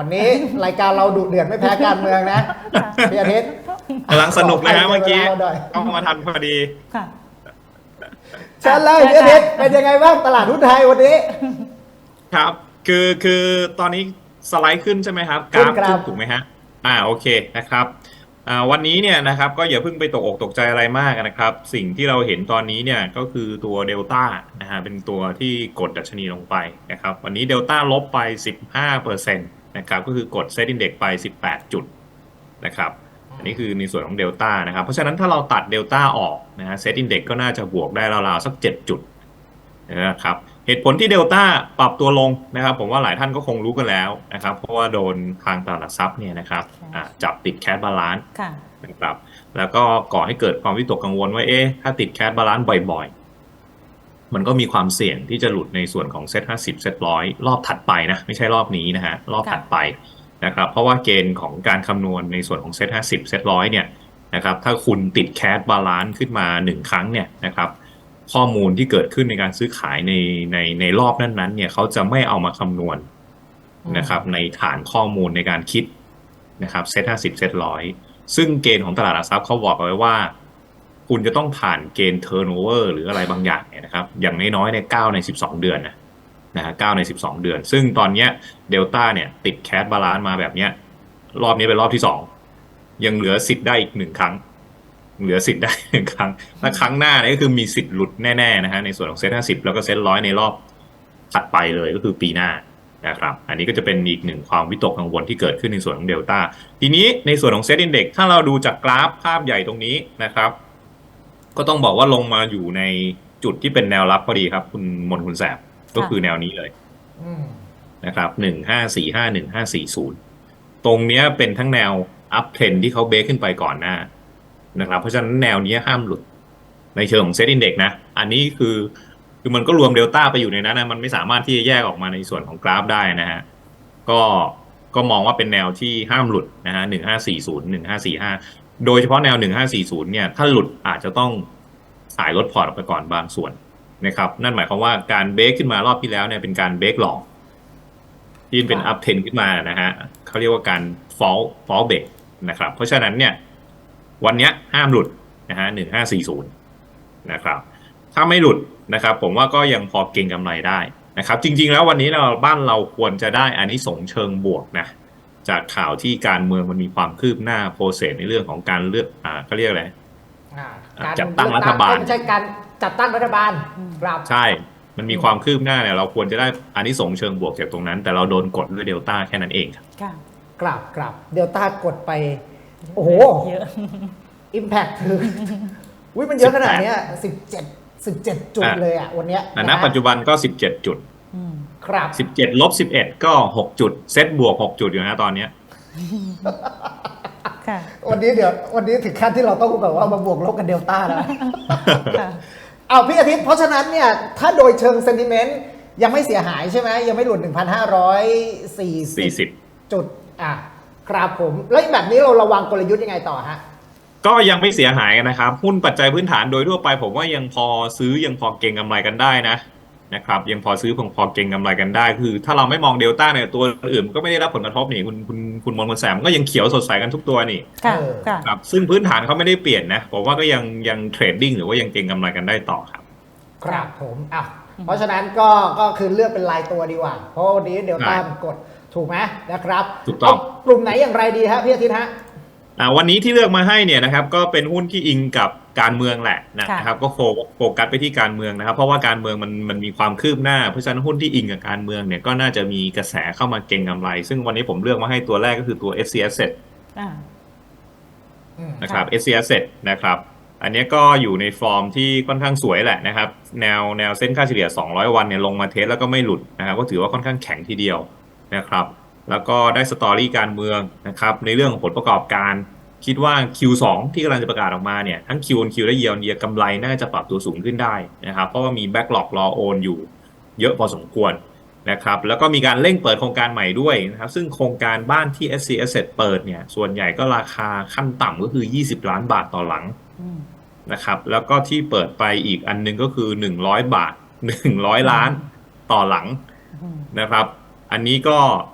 วันนี้รายการเราดุเดือดไม่แพ้การเมืองนะพี่อาทิตย์กำลังสนุกเลยฮะเมื่อกี้าหน่อยเข้ามาทันพอดีค่ะเชิญเลยพี่อาทิตย์เป็นยังไงบ้างตลาดหุ้นไทยวันนี้ครับ คือคือตอนนี้สไลด์ขึ้นใช่ไหมครับขึ้นครับขึ้นถูกไหมฮะอ่าโอเคนะครับอ่าวันนี้เนี่ยนะครับก็อย่าเพิ่งไปตกอกตกใจอะไรมากนะครับ สิ่งที่เราเห็นตอนนี้เนี่ยก็คือตัวเดลต้านะฮะเป็นตัวที่กดดัชนีลงไปนะครับ วันนี้เดลต้าลบไป 15%นะครับก็คือกดเซตอินเด็กไป 18 จุดนะครับอันนี้คือในส่วนของเดลต้านะครับเพราะฉะนั้นถ้าเราตัดเดลต้าออกนะฮะเซตอินเด็กก็น่าจะบวกได้ราวๆสัก 7 จุดนะครับเหตุผลที่เดลต้าปรับตัวลงนะครับ ผมว่าหลายท่านก็คงรู้กันแล้วนะครับ เพราะว่าโดนทางตลาดทรัพย์เนี่ยนะครับอะจับติดแคชบาลานซ์ค่ะนะครับแล้วก็ก่อให้เกิดความวิตกกังวลว่าเอ๊ะถ้าติดแคชบาลานซ์บ่อยๆ มันก็มีความเสี่ยงที่จะหลุดในส่วนของเซ็ตห้าสิบเซ็ตร้อยรอบถัดไปนะ ไม่ใช่รอบนี้นะฮะรอบถัดไปนะครับ เพราะว่าเกณฑ์ของการคำนวณในส่วนของเซ็ตห้าสิบเซ็ตร้อยเนี่ยนะครับถ้าคุณติดแคชบาลานซ์ขึ้นมาหนึ่งครั้งเนี่ยนะครับข้อมูลที่เกิดขึ้นในการซื้อขายในในในรอบนั้นๆเนี่ยเขาจะไม่เอามาคำนวณนะครับในฐานข้อมูลในการคิดนะครับเซตห้าสิบเซตร้อยซึ่งเกณฑ์ของตลาดหลักทรัพย์เขาบอกเอาไว้ว่า คุณจะต้องผ่านเกณฑ์เทอร์โนเวอร์หรืออะไรบางอย่างเนี่ยนะครับ อย่างน้อยๆในเก้าในสิบสองเดือนนะนะฮะเก้าในสิบสองเดือน ซึ่งตอนเนี้ยเดลต้าเนี่ยติดแคสบาลานซ์มาแบบเนี้ย รอบนี้เป็นรอบที่สองยังเหลือสิทธิ์ได้อีกหนึ่งครั้ง เหลือสิทธิ์ได้หนึ่งครั้งและครั้งหน้าเนี่ยก็คือมีสิทธิ์หลุดแน่ๆนะฮะในส่วนของเซ็ตห้าสิบแล้วก็เซ็ตร้อยในรอบถัดไปเลยก็คือปีหน้านะครับ อันนี้ก็จะเป็นอีกหนึ่งความวิตกกังวลที่เกิดขึ้นในส่วนของเดลต้าทีนี้ในส่วนของเซตอินเด็กถ้าเราดูจากกราฟภาพใหญ่ตรงนี้นะครับ ก็ต้องบอกว่าลงมาอยู่ในจุดที่เป็นแนวรับพอดีครับ คุณมนคุณแสบก็คือแนวนี้เลยอืมนะครับหนึ่งห้าสี่ห้าหนึ่งห้าสี่ศูนย์ตรงเนี้ยเป็นทั้งแนวอัพเทรนที่เขาเบรกขึ้นไปก่อนหน้านะครับ เพราะฉะนั้นแนวเนี้ยห้ามหลุด ในเชิงของเซตอินเด็กนะ อันนี้คือคือมันก็รวมเดลต้าไปอยู่ในนั้นนะมันไม่สามารถที่จะแยกออกมาในส่วนของกราฟได้นะฮะก็ก็มองว่าเป็นแนวที่ห้ามหลุดนะฮะหนึ่งห้าสี่ศูนย์หนึ่งห้าสี่ห้า โดยเฉพาะแนวหนึ่งห้าสี่ศูนย์เนี่ย ถ้าหลุดอาจจะต้องขายลดพอร์ตออกไปก่อนบางส่วนนะครับ นั่นหมายความว่าการเบรกขึ้นมารอบที่แล้วเนี่ยเป็นการเบรกหลอกที่เป็นอัพเทนขึ้นมานะฮะเขาเรียกว่าการ fall fall break นะครับ เพราะฉะนั้นเนี่ยวันเนี้ยห้ามหลุดนะฮะหนึ่งห้าสี่ศูนย์นะครับ ถ้าไม่หลุดนะครับ ผมว่าก็ยังพอเก็งกำไรได้นะครับ จริง ๆ แล้ววันนี้เราบ้านเราควรจะได้อันนี้ส่งส์เชิงบวกนะ จากข่าวที่การเมืองมันมีความคืบหน้าโปรเซสในเรื่องของการเลือกอ่าเขาเรียกอะไรอ่าจัดตั้งรัฐบาลไม่ใช่การจัดตั้งรัฐบาลครับใช่ มันมีความคืบหน้าเนี่ยเราควรจะได้อันนี้ส่งส์เชิงบวกจากตรงนั้น แต่เราโดนกดด้วยเดลต้าแค่นั้นเองครับค่ะกราบกราบเดลต้ากดไป โอ้โหเยอะอิมแพคคืออุ้ยมันเยอะขนาดเนี้ยสิบเจ็ดสิบเจ็ดจุดเลยอะวันเนี้ยอันณะฮะปัจจุบันก็17จุดอืม ครับ17ลบ11ก็6จุด เซตบวก6จุดอยู่นะตอนเนี้ยค่ะ วันนี้เดี๋ยววันนี้ถึงขั้นที่เราต้องแบบว่ามาบวกลบกันเดลต้าแล้วค่ะเอาพี่อาทิตย์เพราะฉะนั้นเนี่ย ถ้าโดยเชิงเซนติเมนต์ยังไม่เสียหายใช่ไหมยังไม่หลุด 1,540 40จุด อะครับผม แล้วแบบนี้เราระวังกลยุทธ์ยังไงต่อฮะ ก็ยังไม่เสียหายนะครับ หุ้นปัจจัยพื้นฐานโดยทั่วไปผมว่ายังพอซื้อยังพอเก็งกำไรกันได้นะ นะครับยังพอซื้อพอพอเก็งกำไรกันได้ คือ ถ้าเราไม่มองเดลต้าเนี่ยตัวอื่นก็ไม่ได้รับผลกระทบนี่คุณคุณคุณมนต์คุณแสมก็ยังเขียวสดใสกันทุกตัวนี่ค่ะเออค่ะครับซึ่งพื้นฐานเขาไม่ได้เปลี่ยนนะผมว่าก็ยังยังเทรดดิ้งหรือว่ายังเก็งกำไรกันได้ต่อครับ ครับผมอะเพราะฉะนั้นก็ก็คือเลือกเป็นรายตัวดีกว่า เพราะวันนี้เดลต้าใช่มันกดถูกไหมนะครับถูกต้องเากลุ่มไหนอย่างไรดีฮะพี่อาทิตย์ฮะอ่าวันนี้ที่เลือกมาให้เนี่ยนะครับก็เป็นหุ้นที่อิงกับ การเมืองแหละนะครับ ก็โฟโฟกัสไปที่การเมืองนะครับ เพราะว่าการเมืองมันมันมีความคืบหน้าเพราะฉะนั้นหุ้นที่อิงกับการเมืองเนี่ยก็น่าจะมีกระแสเข้ามาเก็งกำไร ซึ่งวันนี้ผมเลือกมาให้ตัวแรกก็คือตัว SC Asset อ่าอืมนะครับ SC Asset นะครับ อันนี้ก็อยู่ในฟอร์มที่ค่อนข้างสวยแหละนะครับ แนวแนวเส้นค่าเฉลี่ย 200 วันเนี่ยลงมาเทสแล้วก็ไม่หลุดนะครับก็ถือว่าค่อนข้างแข็งทีเดียวนะครับ แล้วก็ได้สตอรี่การเมืองนะครับในเรื่องของผลประกอบการ คิดว่า Q2 ที่กำลังจะประกาศออกมาเนี่ยทั้ง Q on Q และ Year on Year กำไรน่าจะปรับตัวสูงขึ้นได้นะครับ เพราะว่ามี backlog รอโอนอยู่เยอะพอสมควรนะครับแล้วก็มีการเร่งเปิดโครงการใหม่ด้วยนะครับ ซึ่งโครงการบ้านที่ SC Asset เปิดเนี่ย ส่วนใหญ่ก็ราคาขั้นต่ำก็คือ 20 ล้านบาทต่อหลังอืมนะครับ แล้วก็ที่เปิดไปอีกอันหนึงก็คือ 100 บาท 100 ล้านต่อหลังอืมนะครับ อันนี้ก็ก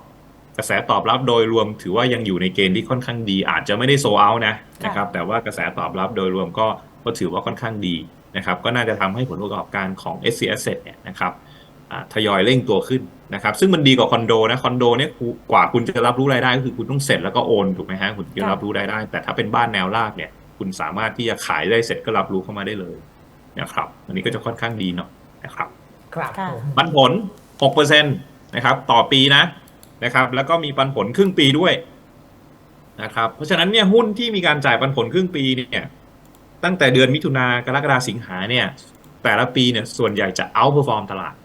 ระแสตอบรับโดยรวมถือว่ายังอยู่ในเกณฑ์ที่ค่อนข้างดี อาจจะไม่ได้โซเอานะนะครับแต่ว่ากระแสตอบรับโดยรวมก็ก็ถือว่าค่อนข้างดีนะครับก็น่าจะทำให้ผลประกอบการของ s c Asset เนี่ยนะครับอ่าทยอยเร่งตัวขึ้นนะครับซึ่งมันดีกว่าคอนโดนะคอนโดเนี่ยกว่าคุณจะรับรู้รายได้ก็คือคุณต้องเสร็จแล้วก็โอนถูกไหมฮะคุณจะรับรู้รายได้ แต่ถ้าเป็นบ้านแนวราบเนี่ยคุณสามารถที่จะขายได้เสร็จก็รับรู้เข้ามาได้เลยนะครับอันนี้ก็จะค่อนข้างดีเนาะนะครับครับค่ะผมปันผล6%นะครับต่อปีนะ นะครับ แล้วก็มีปันผลครึ่งปีด้วยนะครับ เพราะฉะนั้นเนี่ยหุ้นที่มีการจ่ายปันผลครึ่งปีเนี่ยตั้งแต่เดือนมิถุนากรกฎาสิงหาเนี่ยแต่ละปีเนี่ยส่วนใหญ่จะ outperform ตลาด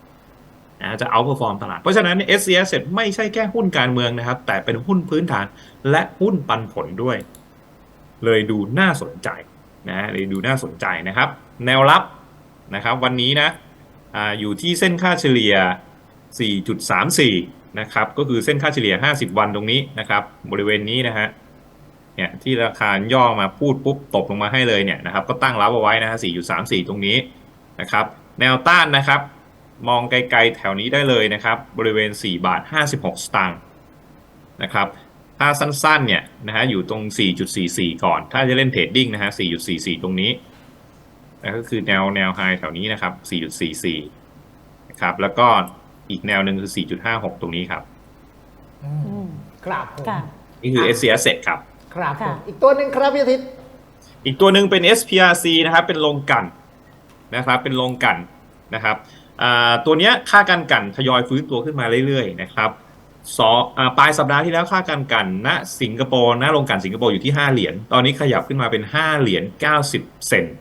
นะจะ outperform ตลาด เพราะฉะนั้น s c s ไม่ใช่แค่หุ้นการเมืองนะครับ แต่เป็นหุ้นพื้นฐานและหุ้นปันผลด้วย เลยดูน่าสนใจนะเลยดูน่าสนใจนะครับ แนวรับนะครับวันนี้นะออยู่ที่เส้นค่าเฉลี่ย 4.34 นะครับก็คือเส้นค่าเฉลี่ย 50 วันตรงนี้นะครับ บริเวณนี้นะฮะเนี่ยที่ราคาย่อมาพูดปุ๊บตกลงมาให้เลยเนี่ยนะครับก็ตั้งรับเอาไว้นะฮะ4.34 ตรงนี้นะครับ แนวต้านนะครับ มองไกลๆแถวนี้ได้เลยนะครับ บริเวณ 4 บาท 56 สตางค์นะครับถ้าสั้นๆเนี่ยนะฮะอยู่ตรง 4.44 ก่อน ถ้าจะเล่นเทรดดิ้งนะฮะ 4.44 ตรงนี้แล้วก็คือแนวแนวไฮแถวนี้นะครับ 4.44 นะครับแล้วก็ อีกแนวหนึ่งคือ 4.56 ตรงนี้ครับ อือืมมครับผมค่ะ นี่คือ s c s ครับ ครับผค่ะ มอีกตัวหนึ่งครับพี่อาทิตย์อีกตัวหนึ่งเป็น SPRC นะครับ เป็นโรงกลันนะครับ เป็นโรงกลันนะครับอ่าตัวเนี้ยค่าการกลันทยอยฟื้นตัวขึ้นมาเรื่อยๆนะครับสออ่าปลายสัปดาห์ที่แล้วค่าการกลันณสิงคโปร์ณโรงกลันสิงคโปร์อยู่ที่ 5 เหรียญ ตอนนี้ขยับขึ้นมาเป็น 5 เหรียญ 90 เซนต์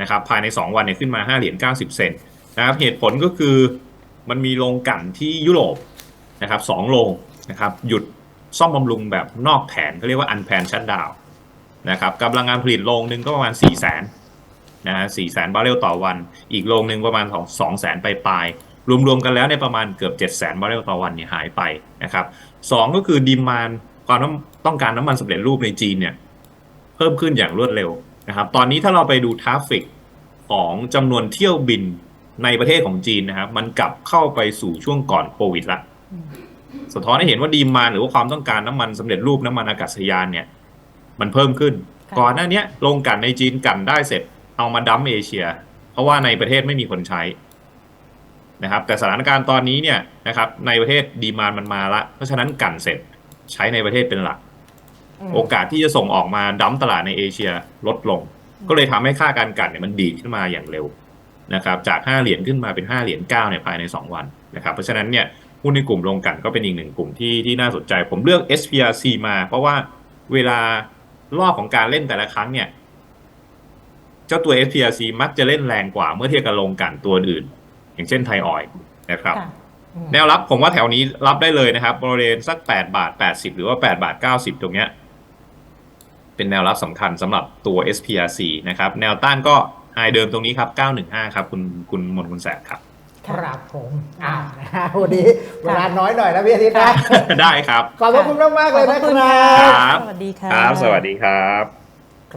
นะครับ ภายใน 2 วันเนี่ยขึ้นมา 5 เหรียญ 90 เซนต์นะครับ เหตุผลก็คือ มันมีโรงกลันที่ยุโรปนะครับสองโรงนะครับหยุดซ่อมบำรุงแบบนอกแผนเขาเรียกว่า unplanned shutdown นะครับกำลังงานผลิตโรงหนึ่งก็ประมาณ4 0 0แสนนะฮะ4แสนบาร์เรลต่อวัน อีกโรงหนึ่งประมาณ2 2แสนไปปลายรวมๆกันแล้วเนี่ยประมาณเกือบ7 0 0แสนบาร์เรลต่อวันเนี่ยหายไปนะครับสองก็คือดีมานความต้องต้องการน้ำมันสำเร็จรูปในจีนเนี่ยเพิ่มขึ้นอย่างรวดเร็วนะครับตอนนี้ถ้าเราไปดูทราฟฟิกของจำนวนเที่ยวบิน ในประเทศของจีนนะครับ มันกลับเข้าไปสู่ช่วงก่อนโควิดละอืมสะท้อนให้เห็นว่าดีมานหรือว่าความต้องการน้ำมันสำเร็จรูปน้ำมันอากาศยานเนี่ย มันเพิ่มขึ้นค่ะก่อนหน้าเนี้ยโรงกลันในจีนกลันได้เสร็จเอามาดัมเอเชีย เพราะว่าในประเทศไม่มีคนใช้นะครับ แต่สถานการณ์ตอนนี้เนี่ยนะครับ ในประเทศดีมานมันมาละเพราะฉะนั้นกลันเสร็จใช้ในประเทศเป็นหลักมโอกาสที่จะส่งออกมาดัมตลาดในเอเชียลดลง ก็เลยทำให้ค่าการกลันเนี่ยมันดีดขึ้นมาอย่างเร็ว นะครับจาก5เหรียญขึ้นมาเป็น5เหรียญ9เนี่ยภายใน 2 วันนะครับเพราะฉะนั้นเนี่ยหุ้นในกลุ่มโรงกลันก็เป็นอีกหนึ่งกลุ่มที่ที่น่าสนใจ ผมเลือก SPRC มา เพราะว่าเวลารอบของการเล่นแต่ละครั้งเนี่ยเจ้าตัว SPRC มักจะเล่นแรงกว่าเมื่อเทียบกับโรงกลันตัวอื่น อย่างเช่นไทยออยล์นะครับค่ะอืมแนวรับผมว่าแถวนี้รับได้เลยนะครับบริเวณสัก 8 บาท 80 หรือว่า 8 บาท 90 ตรงเนี้ยเป็นแนวรับสำคัญสำหรับตัว SPRC นะครับแนวต้านก็ ไฮเดิมตรงนี้ครับ 915 ครับ คุณคุณมนต์คุณแสบครับ ครับผมอ้าวนะฮะวันนี้เวลาน้อยหน่อยนะพี่อาทิตย์นะได้ครับ ขอบพระคุณมากๆเลยนะขอบพระคุณครัค่ะบครับสวัสดีค่ะ ครับ สวัสดีครับ